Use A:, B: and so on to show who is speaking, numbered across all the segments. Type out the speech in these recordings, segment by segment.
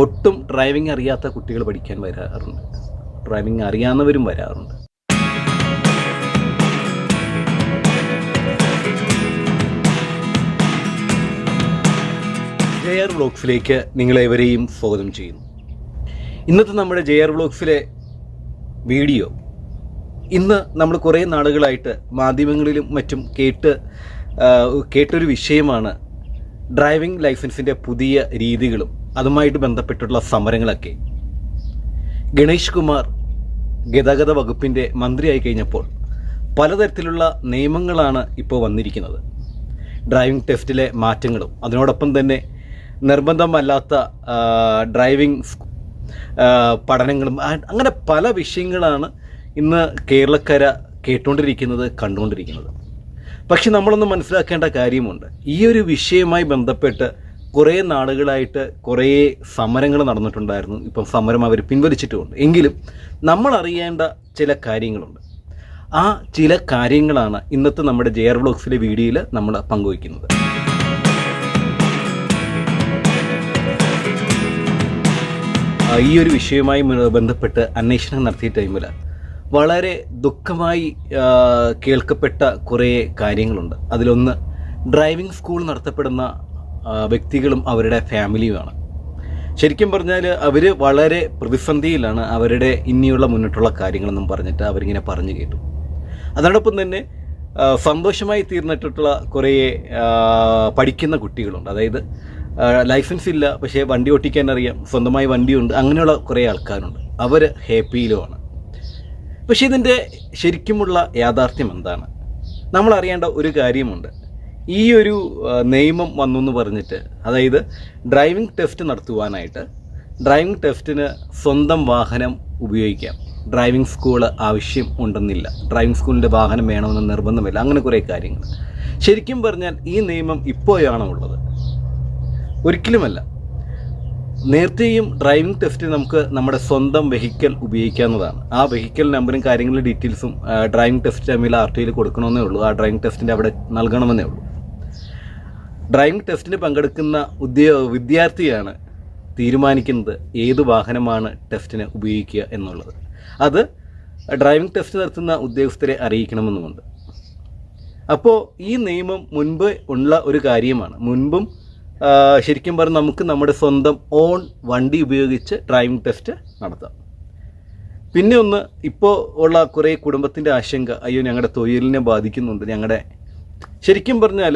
A: ഒട്ടും ഡ്രൈവിംഗ് അറിയാത്ത കുട്ടികൾ പഠിക്കാൻ വരാറുണ്ട്. ഡ്രൈവിംഗ് അറിയാവുന്നവരും വരാറുണ്ട്. ജെ ആർ വ്ളോഗ്സിലേക്ക് നിങ്ങളെവരെയും സ്വാഗതം ചെയ്യുന്നു. ഇന്നത്തെ നമ്മുടെ ജെ ആർ വ്ളോഗ്സിലെ വീഡിയോ ഇന്ന് നമ്മൾ കുറേ നാളുകളായിട്ട് മാധ്യമങ്ങളിലും മറ്റും കേട്ട് കേട്ടൊരു വിഷയമാണ് ഡ്രൈവിംഗ് ലൈസൻസിന്റെ പുതിയ രീതികളും. അതുമായിട്ട് ബന്ധപ്പെട്ടിട്ടുള്ള സമരങ്ങളൊക്കെ. ഗണേഷ് കുമാർ ഗതാഗത വകുപ്പിന്റെ മന്ത്രിയായി കഴിഞ്ഞപ്പോൾ പലതരത്തിലുള്ള നിയമങ്ങളാണ് ഇപ്പോൾ വന്നിരിക്കുന്നത്. ഡ്രൈവിംഗ് ടെസ്റ്റിലെ മാറ്റങ്ങളും അതിനോടൊപ്പം തന്നെ നിർബന്ധമല്ലാത്ത ഡ്രൈവിംഗ് പഠനങ്ങളും അങ്ങനെ പല വിഷയങ്ങളാണ് ഇന്ന് കേരളക്കര കേട്ടുകൊണ്ടിരിക്കുന്നത് കണ്ടുകൊണ്ടിരിക്കുന്നത്. പക്ഷെ നമ്മളൊന്ന് മനസ്സിലാക്കേണ്ട കാര്യമുണ്ട്. ഈ ഒരു വിഷയവുമായി ബന്ധപ്പെട്ട് കുറേ നാളുകളായിട്ട് കുറേ സമരങ്ങൾ നടന്നിട്ടുണ്ടായിരുന്നു. ഇപ്പം സമരം അവർ പിൻവലിച്ചിട്ടുമുണ്ട്. എങ്കിലും നമ്മൾ അറിയേണ്ട ചില കാര്യങ്ങളുണ്ട്. ആ ചില കാര്യങ്ങളാണ് ഇന്നത്തെ നമ്മുടെ ജെ ആർ ബ്ലോഗ്സിലെ വീഡിയോയിൽ നമ്മൾ പങ്കുവയ്ക്കുന്നത്. ഈ ഒരു വിഷയവുമായി ബന്ധപ്പെട്ട് അന്വേഷണം നടത്തിയ ടൈമിൽ വളരെ ദുഃഖമായി കേൾക്കപ്പെട്ട കുറേ കാര്യങ്ങളുണ്ട്. അതിലൊന്ന് ഡ്രൈവിംഗ് സ്കൂൾ നടത്തപ്പെടുന്ന വ്യക്തികളും അവരുടെ ഫാമിലിയുമാണ് ശരിക്കും പറഞ്ഞാൽ അവർ വളരെ പ്രതിസന്ധിയിലാണ് അവരുടെ ഇനിയുള്ള മുന്നിട്ടുള്ള കാര്യങ്ങളെന്നും പറഞ്ഞിട്ട് അവരിങ്ങനെ പറഞ്ഞു കേട്ടു. അതോടൊപ്പം തന്നെ സന്തോഷമായി തീർന്നിട്ടുള്ള കുറേ പഠിക്കുന്ന കുട്ടികളുണ്ട്. അതായത് ലൈസൻസ് ഇല്ല പക്ഷേ വണ്ടി ഓട്ടിക്കാൻ അറിയാം സ്വന്തമായി വണ്ടിയുണ്ട് അങ്ങനെയുള്ള കുറേ ആൾക്കാരുണ്ട്. അവർ ഹാപ്പിയിലുമാണ് പക്ഷേ ഇതിന്റെ ശരിക്കുമുള്ള യാഥാർത്ഥ്യം എന്താണ്? നമ്മൾ അറിയേണ്ട ഒരു കാര്യമുണ്ട്. ഈ ഒരു നിയമം വന്നു എന്ന് പറഞ്ഞിട്ട് അതായത് ഡ്രൈവിംഗ് ടെസ്റ്റ് നടത്തുവാനായിട്ട് ഡ്രൈവിംഗ് ടെസ്റ്റിന് സ്വന്തം വാഹനം ഉപയോഗിക്കാം. ഡ്രൈവിംഗ് സ്കൂൾ ആവശ്യം ഉണ്ടെന്നില്ല. ഡ്രൈവിംഗ് സ്കൂളിന്റെ വാഹനം വേണമെന്ന് നിർബന്ധമില്ല. അങ്ങനെ കുറേ കാര്യങ്ങൾ. ശരിക്കും പറഞ്ഞാൽ ഈ നിയമം ഇപ്പോഴാണോ ഉള്ളത്? ഒരിക്കലുമല്ല. നേരത്തെയും ഡ്രൈവിംഗ് ടെസ്റ്റ് നമുക്ക് നമ്മുടെ സ്വന്തം വെഹിക്കൽ ഉപയോഗിക്കാവുന്നതാണ്. ആ വെഹിക്കൽ നമ്പറും കാര്യങ്ങളും ഡീറ്റെയിൽസും ഡ്രൈവിംഗ് ടെസ്റ്റ് തമ്മിൽ ആർ ടി ഐയിൽ കൊടുക്കണമെന്നേ ഉള്ളൂ. ആ ഡ്രൈവിംഗ് ടെസ്റ്റിന്റെ അവിടെ നൽകണമെന്നേ ഉള്ളൂ. ഡ്രൈവിംഗ് ടെസ്റ്റിന് പങ്കെടുക്കുന്ന ഉദ്യോ വിദ്യാർത്ഥിയാണ് തീരുമാനിക്കുന്നത് ഏത് വാഹനമാണ് ടെസ്റ്റിന് ഉപയോഗിക്കുക എന്നുള്ളത്. അത് ഡ്രൈവിംഗ് ടെസ്റ്റ് നടത്തുന്ന ഉദ്യോഗസ്ഥരെ അറിയിക്കണമെന്നുമുണ്ട്. അപ്പോൾ ഈ നിയമം മുൻപ് ഉള്ള ഒരു കാര്യമാണ്. മുൻപും ശരിക്കും പറഞ്ഞാൽ നമുക്ക് നമ്മുടെ സ്വന്തം ഓൺ വണ്ടി ഉപയോഗിച്ച് ഡ്രൈവിംഗ് ടെസ്റ്റ് നടത്താം. പിന്നെ ഒന്ന് ഇപ്പോൾ ഉള്ള കുറേ കുടുംബത്തിന്റെ ആശങ്ക അയ്യോ ഞങ്ങളുടെ തൊഴിലിനെ ബാധിക്കുന്നുണ്ട് ഞങ്ങളുടെ ശരിക്കും പറഞ്ഞാൽ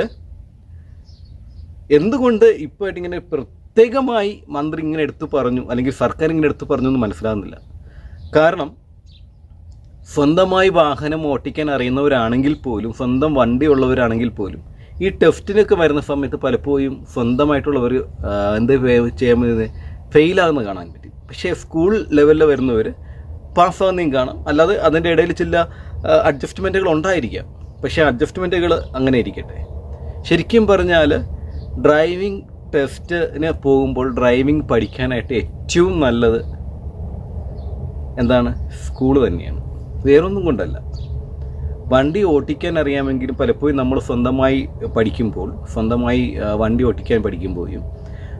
A: എന്തുകൊണ്ട് ഇപ്പോൾ ഇങ്ങനെ പ്രത്യേകമായി മന്ത്രി ഇങ്ങനെ എടുത്തു പറഞ്ഞു അല്ലെങ്കിൽ സർക്കാർ ഇങ്ങനെ എടുത്തു പറഞ്ഞു എന്ന് മനസ്സിലാകുന്നില്ല? കാരണം സ്വന്തമായി വാഹനം ഓട്ടിക്കാൻ അറിയുന്നവരാണെങ്കിൽ പോലും സ്വന്തം വണ്ടി ഉള്ളവരാണെങ്കിൽ പോലും ഈ ടെസ്റ്റിനൊക്കെ വരുന്ന സമയത്ത് പലപ്പോഴും സ്വന്തമായിട്ടുള്ളവർ എന്ത് ചെയ്യാൻ ഫെയിലാകുന്ന കാണാൻ പറ്റും. പക്ഷേ സ്കൂൾ ലെവലിൽ വരുന്നവർ പാസ്സാകുന്നതും കാണാം. അല്ലാതെ അതിന്റെ ഇടയിൽ ചില അഡ്ജസ്റ്റ്മെന്റുകൾ ഉണ്ടായിരിക്കാം. പക്ഷേ അഡ്ജസ്റ്റ്മെന്റുകൾ അങ്ങനെ ഇരിക്കട്ടെ. ശരിക്കും പറഞ്ഞാൽ ഡ്രൈവിംഗ് ടെസ്റ്റിന് പോകുമ്പോൾ ഡ്രൈവിംഗ് പഠിക്കാനായിട്ട് ഏറ്റവും നല്ലത് എന്താണ്? സ്കൂൾ തന്നെയാണ്. വേറൊന്നും കൊണ്ടല്ല. വണ്ടി ഓട്ടിക്കാൻ അറിയാമെങ്കിലും പലപ്പോഴും നമ്മൾ സ്വന്തമായി പഠിക്കുമ്പോൾ സ്വന്തമായി വണ്ടി ഓട്ടിക്കാൻ പഠിക്കുമ്പോഴും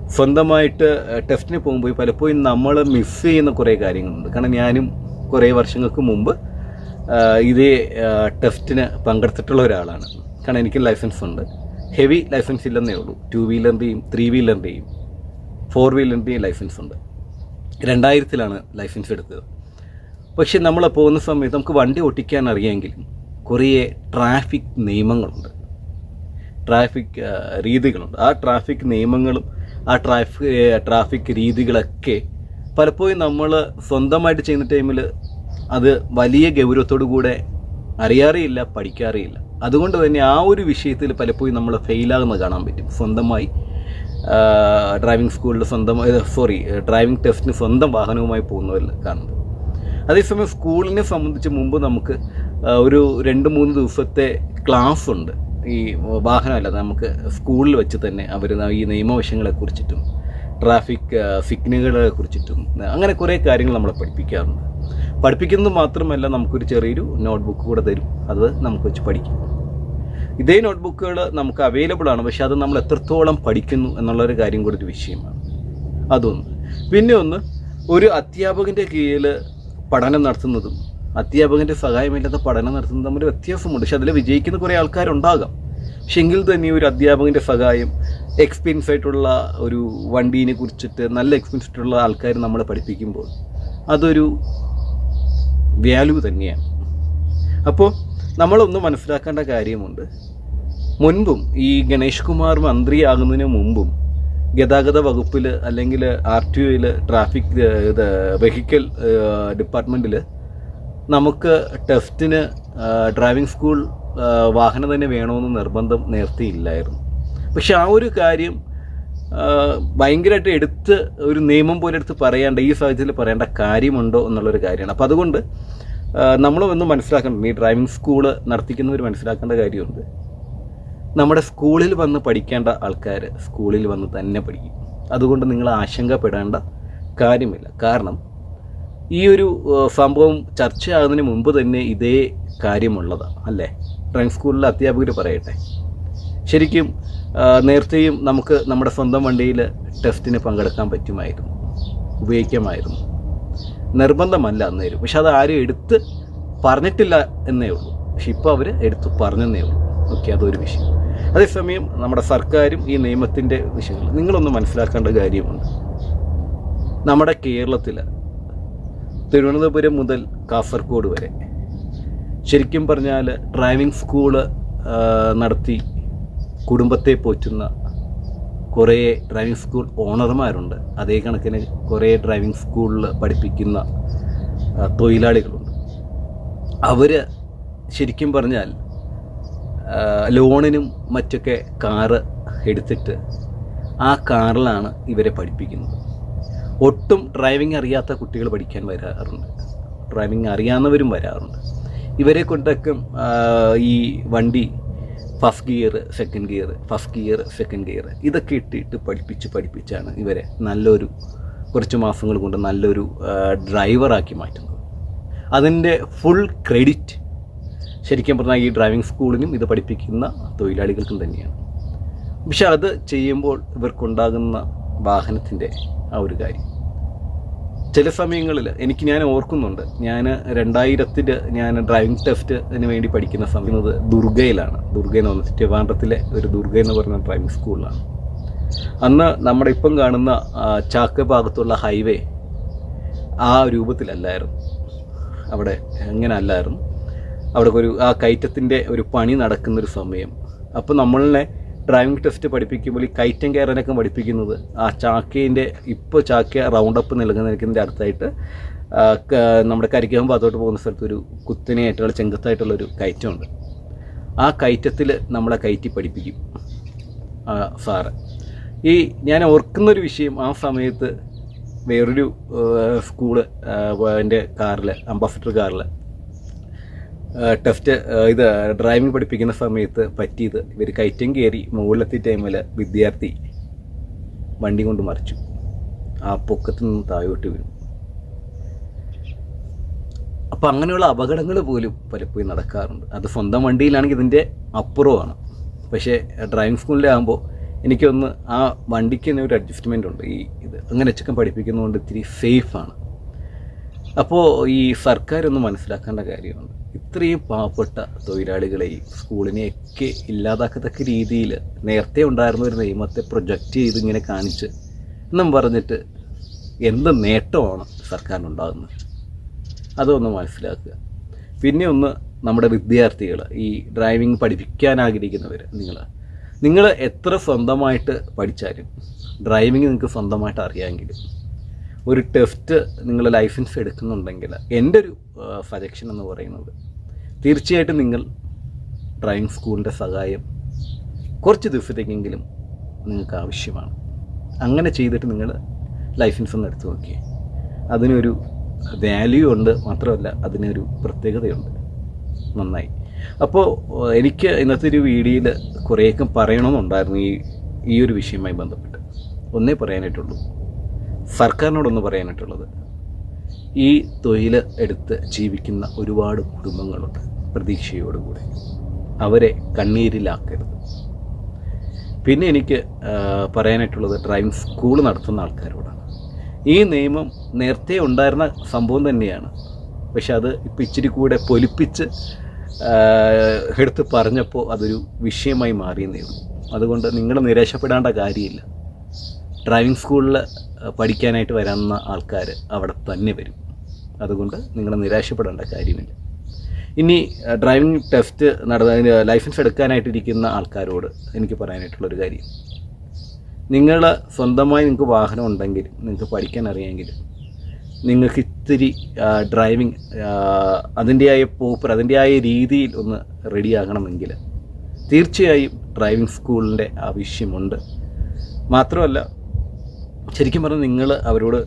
A: സ്വന്തമായിട്ട് ടെസ്റ്റിന് പോകുമ്പോൾ പലപ്പോഴും നമ്മൾ മിസ് ചെയ്യുന്ന കുറേ കാര്യങ്ങളുണ്ട്. കാരണം ഞാനും കുറേ വർഷങ്ങൾക്ക് മുമ്പ് ഇതേ ടെസ്റ്റിന് പങ്കെടുത്തിട്ടുള്ള ഒരാളാണ്. കാരണം എനിക്ക് ലൈസൻസ് ഉണ്ട്. ഹെവി ലൈസൻസ് ഇല്ലെന്നേ ഉള്ളൂ. ടു വീലറിന്റെയും ത്രീ വീലറിന്റെയും ഫോർ വീലറിന്റെയും ലൈസൻസ് ഉണ്ട്. രണ്ടായിരത്തിലാണ് ലൈസൻസ് എടുത്തത്. പക്ഷെ നമ്മൾ പോകുന്ന സമയത്ത് നമുക്ക് വണ്ടി ഓട്ടിക്കാൻ അറിയാമെങ്കിലും കുറേ ട്രാഫിക് നിയമങ്ങളുണ്ട്. ട്രാഫിക് രീതികളുണ്ട്. ആ ട്രാഫിക് നിയമങ്ങളും ആ ട്രാഫിക് ട്രാഫിക് രീതികളൊക്കെ പലപ്പോഴും നമ്മൾ സ്വന്തമായിട്ട് ചെയ്യുന്ന ടൈമിൽ അത് വലിയ ഗൗരവത്തോടു കൂടെ അറിയാറേയില്ല പഠിക്കാറേയില്ല. അതുകൊണ്ട് തന്നെ ആ ഒരു വിഷയത്തിൽ പലപ്പോഴും നമ്മൾ ഫെയിലാകുന്നത് കാണാൻ പറ്റും. സ്വന്തമായി ഡ്രൈവിംഗ് സ്കൂളിൽ സ്വന്തം സോറി ഡ്രൈവിംഗ് ടെസ്റ്റിന് സ്വന്തം വാഹനവുമായി പോകുന്നവരിൽ കാണുന്നത്. അതേസമയം സ്കൂളിനെ സംബന്ധിച്ച് മുമ്പ് നമുക്ക് ഒരു രണ്ട് മൂന്ന് ദിവസത്തെ ക്ലാസ് ഉണ്ട്. ഈ വാഹനമല്ല നമുക്ക് സ്കൂളിൽ വെച്ച് തന്നെ അവർ ഈ നിയമവശങ്ങളെ കുറിച്ചിട്ടും ട്രാഫിക് സിഗ്നലുകളെ കുറിച്ചിട്ടും അങ്ങനെ കുറേ കാര്യങ്ങൾ നമ്മളെ പഠിപ്പിക്കാറുണ്ട്. പഠിപ്പിക്കുന്നത് മാത്രമല്ല നമുക്കൊരു ചെറിയൊരു നോട്ട്ബുക്ക് കൂടെ തരും. അത് നമുക്ക് വെച്ച് പഠിക്കും. ഇതേ നോട്ട്ബുക്കുകൾ നമുക്ക് അവൈലബിൾ ആണ്. പക്ഷെ അത് നമ്മൾ എത്രത്തോളം പഠിക്കുന്നു എന്നുള്ളൊരു കാര്യം കൂടി ഒരു വിഷയമാണ്. അതൊന്ന്. പിന്നെ ഒന്ന് ഒരു അധ്യാപകന്റെ കീഴിൽ പഠനം നടത്തുന്നതും അധ്യാപകന്റെ സഹായമില്ലാത്ത പഠനം നടത്തുന്നതും തമ്മിൽ വ്യത്യാസമുണ്ട്. പക്ഷെ അതിൽ വിജയിക്കുന്ന കുറേ ആൾക്കാരുണ്ടാകാം. പക്ഷെ എങ്കിൽ തന്നെ ഒരു അധ്യാപകന്റെ സഹായം എക്സ്പീരിയൻസ് ആയിട്ടുള്ള ഒരു വണ്ടീനെ കുറിച്ചിട്ട് നല്ല എക്സ്പീരിയൻസ് ആയിട്ടുള്ള ആൾക്കാർ നമ്മളെ പഠിപ്പിക്കുമ്പോൾ അതൊരു വാല്യൂ തന്നെയാണ്. അപ്പോൾ നമ്മളൊന്ന് മനസ്സിലാക്കേണ്ട കാര്യമുണ്ട്. മുൻപും ഈ ഗണേഷ് കുമാർ മന്ത്രിയാകുന്നതിന് മുമ്പും ഗതാഗത വകുപ്പിൽ അല്ലെങ്കിൽ ആർ ടി ഒയിൽ ട്രാഫിക് ഇത് വെഹിക്കിൾ ഡിപ്പാർട്ട്മെന്റിൽ നമുക്ക് ടെസ്റ്റിന് ഡ്രൈവിംഗ് സ്കൂൾ വാഹനം തന്നെ വേണമെന്ന് നിർബന്ധം നേർത്തിയില്ലായിരുന്നു പക്ഷെ ആ ഒരു കാര്യം ഭയങ്കരമായിട്ട് എടുത്ത് ഒരു നിയമം പോലെ എടുത്ത് പറയേണ്ട ഈ സാഹചര്യത്തിൽ പറയേണ്ട കാര്യമുണ്ടോ എന്നുള്ളൊരു കാര്യമാണ്. അപ്പോൾ അതുകൊണ്ട് നമ്മൾ ഒന്ന് ഈ ഡ്രൈവിംഗ് സ്കൂൾ നടത്തിക്കുന്നവർ മനസ്സിലാക്കേണ്ട കാര്യമുണ്ട്. നമ്മുടെ സ്കൂളിൽ വന്ന് പഠിക്കേണ്ട ആൾക്കാർ സ്കൂളിൽ വന്ന് തന്നെ പഠിക്കും. അതുകൊണ്ട് നിങ്ങൾ ആശങ്കപ്പെടേണ്ട കാര്യമില്ല. കാരണം ഈ ഒരു സംഭവം ചർച്ചയാകുന്നതിന് മുമ്പ് തന്നെ ഇതേ കാര്യമുള്ളതാണ് അല്ലേ? ഡ്രൈവിംഗ് സ്കൂളിലെ അധ്യാപകർ പറയട്ടെ. ശരിക്കും നേരത്തെയും നമുക്ക് നമ്മുടെ സ്വന്തം വണ്ടിയിൽ ടെസ്റ്റിന് പങ്കെടുക്കാൻ പറ്റുമായിരുന്നു. ഉപയോഗിക്കാമായിരുന്നു. നിർബന്ധമല്ല അന്നേരം പക്ഷെ അത് ആരും എടുത്ത് പറഞ്ഞിട്ടില്ല എന്നേ ഉള്ളൂ. പക്ഷെ ഇപ്പോൾ അവർ എടുത്ത് പറഞ്ഞെന്നേ ഉള്ളൂ. ഓക്കെ അതൊരു വിഷയം. അതേസമയം നമ്മുടെ സർക്കാരും ഈ നിയമത്തിന്റെ വിഷയങ്ങൾ. നിങ്ങളൊന്ന് മനസ്സിലാക്കേണ്ട കാര്യമുണ്ട്. നമ്മുടെ കേരളത്തിൽ തിരുവനന്തപുരം മുതൽ കാസർഗോഡ് വരെ ശരിക്കും പറഞ്ഞാൽ ഡ്രൈവിംഗ് സ്കൂൾ നടത്തി കുടുംബത്തെ പോറ്റുന്ന കുറേ ഡ്രൈവിംഗ് സ്കൂൾ ഓണർമാരുണ്ട് അതേ കണക്കിന് കുറേ ഡ്രൈവിംഗ് സ്കൂളിൽ പഠിപ്പിക്കുന്ന തൊഴിലാളികളുണ്ട്. അവർ ശരിക്കും പറഞ്ഞാൽ ലോണിനും മറ്റൊക്കെ കാറ് എടുത്തിട്ട് ആ കാറിലാണ് ഇവരെ പഠിപ്പിക്കുന്നത്. ഒട്ടും ഡ്രൈവിംഗ് അറിയാത്ത കുട്ടികൾ പഠിക്കാൻ വരാറുണ്ട്. ഡ്രൈവിംഗ് അറിയാവുന്നവരും വരാറുണ്ട്. ഇവരെ കൊണ്ടൊക്കെ ഈ വണ്ടി first gear second gear first gear second gear ഇതൊക്കെ ഇട്ടിട്ട് പഠിപ്പിച്ച് പഠിപ്പിച്ചാണ് ഇവരെ നല്ലൊരു കുറച്ച് മാസങ്ങൾ കൊണ്ട് നല്ലൊരു ഡ്രൈവറാക്കി മാറ്റുന്നത്. അതിന്റെ ഫുൾ ക്രെഡിറ്റ് ശരിക്കും പറഞ്ഞാൽ ഈ ഡ്രൈവിംഗ് സ്കൂളിനും ഇത് പഠിപ്പിക്കുന്ന തൊഴിലാളികൾക്കും തന്നെയാണ്. പക്ഷെ അത് ചെയ്യുമ്പോൾ ഇവർക്കുണ്ടാകുന്ന വാഹനത്തിന്റെ ആ ഒരു കാര്യം. ചില സമയങ്ങളിൽ എനിക്ക് ഞാൻ ഓർക്കുന്നുണ്ട്. ഞാൻ രണ്ടായിരത്തിൽ ഞാൻ ഡ്രൈവിംഗ് ടെസ്റ്റിന് വേണ്ടി പഠിക്കുന്ന സമയം ദുർഗയിലാണ്. ദുർഗ എന്ന് പറഞ്ഞാൽ ട്രിവാൻഡ്രത്തിലെ ഒരു ദുർഗ എന്ന് പറയുന്ന ഡ്രൈവിംഗ് സ്കൂളിലാണ്. അന്ന് നമ്മുടെ ഇപ്പം കാണുന്ന ചാക്ക ഭാഗത്തുള്ള ഹൈവേ ആ രൂപത്തിലല്ലായിരുന്നു. അവിടെ എങ്ങനെ അല്ലായിരുന്നു. അവിടെ ഒരു ആ കയറ്റത്തിന്റെ ഒരു പണി നടക്കുന്നൊരു സമയം. അപ്പോൾ നമ്മളെ ഡ്രൈവിംഗ് ടെസ്റ്റ് പഠിപ്പിക്കുമ്പോൾ ഈ കയറ്റം കയറാനൊക്കെ പഠിപ്പിക്കുന്നത് ആ ചാക്കേന്റെ ഇപ്പോൾ ചാക്ക റൗണ്ട് അപ്പ് നിൽക്കുന്ന നിൽക്കുന്നതിന്റെ അടുത്തായിട്ട് നമ്മുടെ കരിക്കാൻ ഭാഗത്തോട്ട് പോകുന്ന സ്ഥലത്ത് ഒരു കുത്തനെയായിട്ടുള്ള ചെങ്കത്തായിട്ടുള്ളൊരു കയറ്റമുണ്ട് ആ കയറ്റത്തിൽ നമ്മളെ കയറ്റി പഠിപ്പിക്കും. സാറ്. ഈ ഞാൻ ഓർക്കുന്നൊരു വിഷയം ആ സമയത്ത് വേറൊരു സ്കൂൾ എന്റെ കാറിൽ അംബാസിഡർ കാറിൽ ടെസ്റ്റ് ഇത് ഡ്രൈവിംഗ് പഠിപ്പിക്കുന്ന സമയത്ത് പറ്റിയത് ഇവർ കയറ്റം കയറി മുകളിലെത്തിയ ടൈമിൽ വിദ്യാർത്ഥി വണ്ടി കൊണ്ട് മറിച്ചു. ആ പൊക്കത്തിൽ നിന്ന് താഴോട്ട് വീണു. അപ്പം അങ്ങനെയുള്ള അപകടങ്ങൾ പോലും പലപ്പോഴും നടക്കാറുണ്ട്. അത് സ്വന്തം വണ്ടിയിലാണെങ്കിൽ ഇതിന്റെ അപ്പുറമാണ്. പക്ഷേ ഡ്രൈവിംഗ് സ്കൂളിലാകുമ്പോൾ എനിക്കൊന്ന് ആ വണ്ടിക്ക് തന്നെ ഒരു അഡ്ജസ്റ്റ്മെന്റ് ഉണ്ട്. ഈ ഇത് അങ്ങനെ ചിക്കൻ പഠിപ്പിക്കുന്നതുകൊണ്ട് ഇത്തിരി സേഫാണ് അപ്പോൾ ഈ സർക്കാരൊന്ന് മനസ്സിലാക്കേണ്ട കാര്യമുണ്ട്. ഇത്രയും പാവപ്പെട്ട തൊഴിലാളികളെയും സ്കൂളിനെയൊക്കെ ഇല്ലാതാക്കത്തക്ക രീതിയിൽ നേരത്തെ ഉണ്ടായിരുന്ന ഒരു നിയമത്തെ പ്രൊജക്റ്റ് ചെയ്ത് ഇങ്ങനെ കാണിച്ച് എന്നും പറഞ്ഞിട്ട് എന്ത് നേട്ടമാണ് സർക്കാരിനുണ്ടാകുന്നത്? അതൊന്ന് മനസ്സിലാക്കുക. പിന്നെ ഒന്ന് നമ്മുടെ വിദ്യാർത്ഥികൾ ഈ ഡ്രൈവിംഗ് പഠിപ്പിക്കാൻ ആഗ്രഹിക്കുന്നവർ നിങ്ങൾ. നിങ്ങൾ എത്ര സ്വന്തമായിട്ട് പഠിച്ചാലും ഡ്രൈവിംഗ് നിങ്ങൾക്ക് സ്വന്തമായിട്ട് അറിയാമെങ്കിലും ഒരു ടെസ്റ്റ് നിങ്ങൾ ലൈസൻസ് എടുക്കുന്നുണ്ടെങ്കിൽ എന്റെ ഒരു സജഷൻ എന്ന് പറയുന്നത് തീർച്ചയായിട്ടും നിങ്ങൾ ഡ്രൈവിംഗ് സ്കൂളിന്റെ സഹായം കുറച്ച് ദിവസത്തേക്കെങ്കിലും നിങ്ങൾക്ക് ആവശ്യമാണ്. അങ്ങനെ ചെയ്തിട്ട് നിങ്ങൾ ലൈസൻസ് ഒന്ന് എടുത്തു നോക്കിയേ. അതിനൊരു വാല്യൂ ഉണ്ട് മാത്രമല്ല അതിനൊരു പ്രത്യേകതയുണ്ട്. നന്നായി. അപ്പോൾ എനിക്ക് ഇന്നത്തെ ഒരു വീഡിയോയിൽ കുറേയൊക്കെ പറയണമെന്നുണ്ടായിരുന്നു ഈ ഈ ഒരു വിഷയവുമായി ബന്ധപ്പെട്ട്. ഒന്നേ പറയാനായിട്ടുള്ളൂ. സർക്കാരിനോടൊന്ന് പറയാനായിട്ടുള്ളത്. ഈ തൊഴിൽ എടുത്ത് ജീവിക്കുന്ന ഒരുപാട് കുടുംബങ്ങളുണ്ട്. പ്രതീക്ഷയോടുകൂടി. അവരെ കണ്ണീരിലാക്കരുത്. പിന്നെ എനിക്ക് പറയാനായിട്ടുള്ളത് ഡ്രൈവിംഗ് സ്കൂൾ നടത്തുന്ന ആൾക്കാരോടാണ്. ഈ നിയമം നേരത്തെ ഉണ്ടായിരുന്ന സംഭവം തന്നെയാണ്. പക്ഷെ അത് ഇപ്പം ഇച്ചിരി കൂടെ പൊലിപ്പിച്ച് എടുത്ത് പറഞ്ഞപ്പോൾ അതൊരു വിഷയമായി മാറിയെന്നേ ഉള്ളൂ. അതുകൊണ്ട് നിങ്ങൾ നിരാശപ്പെടേണ്ട കാര്യമില്ല. ഡ്രൈവിംഗ് സ്കൂളിൽ പഠിക്കാനായിട്ട് വരുന്ന ആൾക്കാർ അവിടെ തന്നെ വരും. അതുകൊണ്ട് നിങ്ങൾ നിരാശപ്പെടേണ്ട കാര്യമില്ല. ഇനി ഡ്രൈവിംഗ് ടെസ്റ്റ് നടന്ന ലൈസൻസ് എടുക്കാനായിട്ടിരിക്കുന്ന ആൾക്കാരോട് എനിക്ക് പറയാനായിട്ടുള്ളൊരു കാര്യം. നിങ്ങൾ സ്വന്തമായി നിങ്ങൾക്ക് വാഹനം ഉണ്ടെങ്കിൽ നിങ്ങൾക്ക് പഠിക്കാൻ അറിയാമെങ്കിൽ നിങ്ങൾക്ക് ഇത്തിരി ഡ്രൈവിംഗ് അതിന്റെയായ പോപ്പർ അതിന്റെയായ രീതിയിൽ ഒന്ന് റെഡിയാകണമെങ്കിൽ തീർച്ചയായും ഡ്രൈവിംഗ് സ്കൂളിന്റെ ആവശ്യമുണ്ട്. മാത്രമല്ല ശരിക്കും പറഞ്ഞാൽ നിങ്ങൾ അവരോട്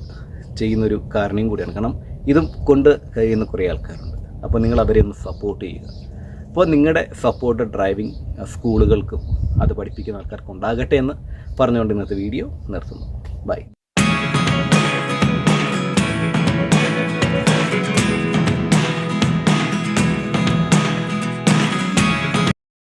A: ചെയ്യുന്നൊരു കാരണയും കൂടിയാണ്. കാരണം ഇതും കൊണ്ട് കഴിയുന്ന കുറേ ആൾക്കാരുണ്ട്. അപ്പോൾ നിങ്ങൾ അവരെ ഒന്ന് സപ്പോർട്ട് ചെയ്യുക. അപ്പോൾ നിങ്ങളുടെ സപ്പോർട്ട് ഡ്രൈവിംഗ് സ്കൂളുകൾക്കും അത് പഠിപ്പിക്കുന്ന ആൾക്കാർക്ക് ഉണ്ടാകട്ടെ എന്ന് പറഞ്ഞുകൊണ്ട് ഇന്നത്തെ വീഡിയോ നിർത്തുന്നു. ബൈ